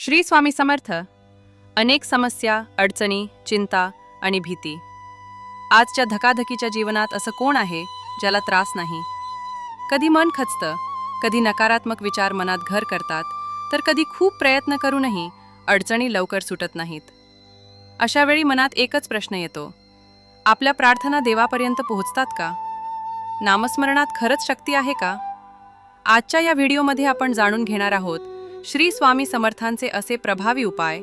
श्री स्वामी समर्थ. अनेक समस्या अडचणी चिंता आणि भीती. आजच्या धकाधकीच्या जीवनात असं कोण आहे ज्याला त्रास नाही? कधी मन खचतं कधी नकारात्मक विचार मनात घर करतात तर कधी खूप प्रयत्न करूनही अडचणी लवकर सुटत नाहीत. अशा वेळी मनात एकच प्रश्न येतो. आपल्या प्रार्थना देवापर्यंत पोहोचतात का? नामस्मरणात खरंच शक्ती आहे का? आजच्या या व्हिडिओमध्ये आपण जाणून घेणार आहोत श्री स्वामी समर्थांचे असे प्रभावी उपाय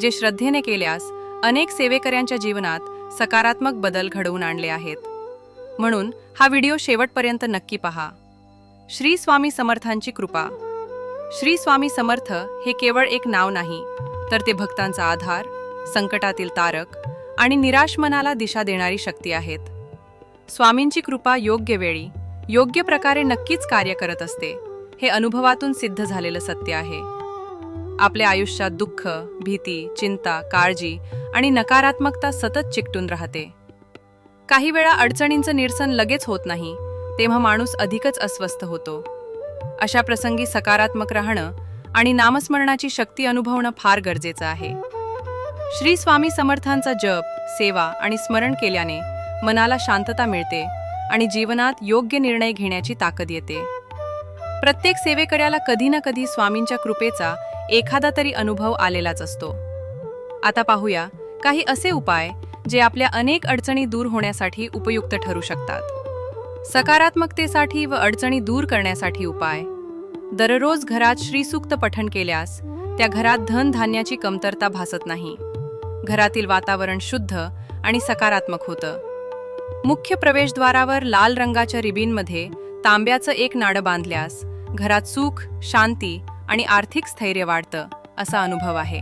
जे श्रद्धेने केल्यास अनेक सेवेकऱ्यांच्या जीवनात सकारात्मक बदल घडवून आणले आहेत. म्हणून हा व्हिडिओ शेवटपर्यंत नक्की पहा. श्री स्वामी समर्थांची कृपा. श्री स्वामी समर्थ हे केवळ एक नाव नाही तर ते भक्तांचा आधार संकटातील तारक आणि निराश मनाला दिशा देणारी शक्ती आहेत. स्वामींची कृपा योग्य वेळी योग्य प्रकारे नक्कीच कार्य करत असते. हे अनुभवातून सिद्ध झालेलं सत्य आहे. आपल्या आयुष्यात दुःख भीती चिंता काळजी आणि नकारात्मकता सतत चिकटून राहते. काही वेळा अडचणींचं निरसन लगेच होत नाही तेव्हा माणूस अधिकच अस्वस्थ होतो. अशा प्रसंगी सकारात्मक राहणं आणि नामस्मरणाची शक्ती अनुभवणं फार गरजेचं आहे. श्री स्वामी समर्थांचा जप सेवा आणि स्मरण केल्याने मनाला शांतता मिळते आणि जीवनात योग्य निर्णय घेण्याची ताकद येते. प्रत्येक सेवेकऱ्याला कधी ना कधी स्वामींच्या कृपेचा एखादा तरी अनुभव आलेलाच असतो. आता पाहूया काही असे उपाय जे आपल्या अनेक अडचणी दूर होण्यासाठी उपयुक्त ठरू शकतात. सकारात्मकतेसाठी व अडचणी दूर करण्यासाठी उपाय. दररोज घरात श्रीसूक्त पठण केल्यास त्या घरात धन धान्याची कमतरता भासत नाही. घरातील वातावरण शुद्ध आणि सकारात्मक होतं. मुख्य प्रवेशद्वारावर लाल रंगाच्या रिबीनमध्ये तांब्याचं एक नाडं बांधल्यास घरात सुख शांती आणि आर्थिक स्थैर्य वाढतं असा अनुभव आहे.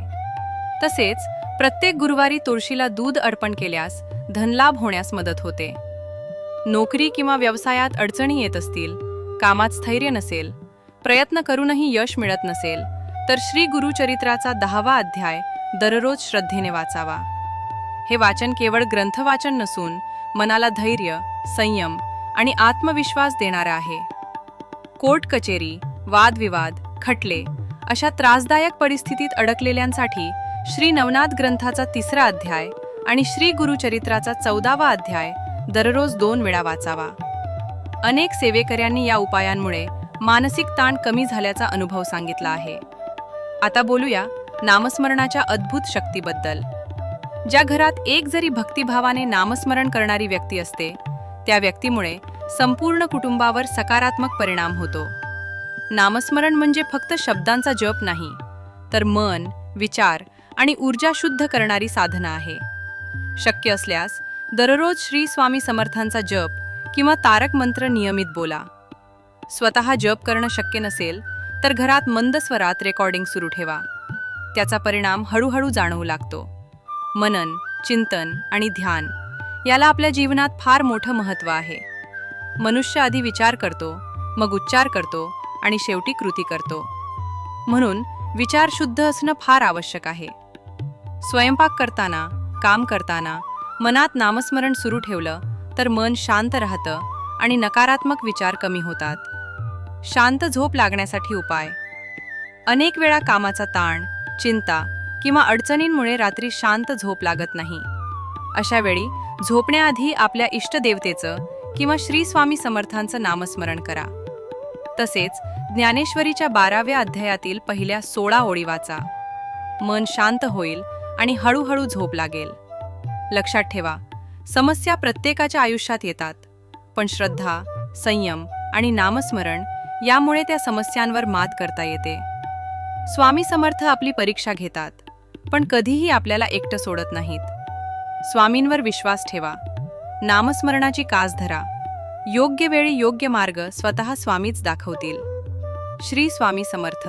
तसेच प्रत्येक गुरुवारी तुळशीला दूध अर्पण केल्यास धनलाभ होण्यास मदत होते. नोकरी किंवा व्यवसायात अडचणी येत असतील कामात स्थैर्य नसेल प्रयत्न करूनही यश मिळत नसेल तर श्री गुरुचरित्राचा दहावा अध्याय दररोज श्रद्धेने वाचावा. हे वाचन केवळ ग्रंथवाचन नसून मनाला धैर्य संयम आणि आत्मविश्वास देणारं आहे. कोर्ट कचेरी वादविवाद खटले अशा त्रासदायक परिस्थितीत अडकलेल्यांसाठी श्री नवनाथ ग्रंथाचा तिसरा अध्याय आणि श्री गुरुचरित्राचा चौदावा अध्याय दररोज दोन वेळा वाचावा. अनेक सेवेकऱ्यांनी या उपायांमुळे मानसिक ताण कमी झाल्याचा अनुभव सांगितला आहे. आता बोलूया नामस्मरणाच्या अद्भुत शक्तीबद्दल. ज्या घरात एक जरी भक्तिभावाने नामस्मरण करणारी व्यक्ती असते त्या व्यक्तीमुळे संपूर्ण कुटुंबावर सकारात्मक परिणाम होतो. नामस्मरण म्हणजे फक्त शब्दांचा जप नाही तर मन विचार आणि ऊर्जा शुद्ध करणारी साधना आहे. शक्य असल्यास दररोज श्री स्वामी समर्थांचा जप किंवा तारक मंत्र नियमित बोला. स्वतः जप करणं शक्य नसेल तर घरात मंद स्वरात रेकॉर्डिंग सुरू ठेवा. त्याचा परिणाम हळूहळू जाणवू लागतो. मनन चिंतन आणि ध्यान याला आपल्या जीवनात फार मोठं महत्त्व आहे. मनुष्य आधी विचार करतो मग उच्चार करतो आणि शेवटी कृती करतो. म्हणून विचार शुद्ध असणं फार आवश्यक आहे. स्वयंपाक करताना काम करताना मनात नामस्मरण सुरू ठेवलं तर मन शांत राहतं आणि नकारात्मक विचार कमी होतात. शांत झोप लागण्यासाठी उपाय. अनेक वेळा कामाचा ताण चिंता किंवा अडचणींमुळे रात्री शांत झोप लागत नाही. अशावेळी झोपण्याआधी आपल्या इष्टदेवतेचं किंवा श्री स्वामी समर्थांचं नामस्मरण करा. तसेच ज्ञानेश्वरीच्या बाराव्या अध्यायातील पहिल्या सोळा ओळी वाचा. मन शांत होईल आणि हळूहळू झोप लागेल. लक्षात ठेवा समस्या प्रत्येकाच्या आयुष्यात येतात पण श्रद्धा संयम आणि नामस्मरण यामुळे त्या समस्यांवर मात करता येते. स्वामी समर्थ आपली परीक्षा घेतात पण कधीही आपल्याला एकटं सोडत नाहीत. स्वामींवर विश्वास ठेवा नामस्मरणाची कास धरा. योग्य वेळी योग्य मार्ग स्वतः स्वामीच दाखवतील. श्री स्वामी समर्थ.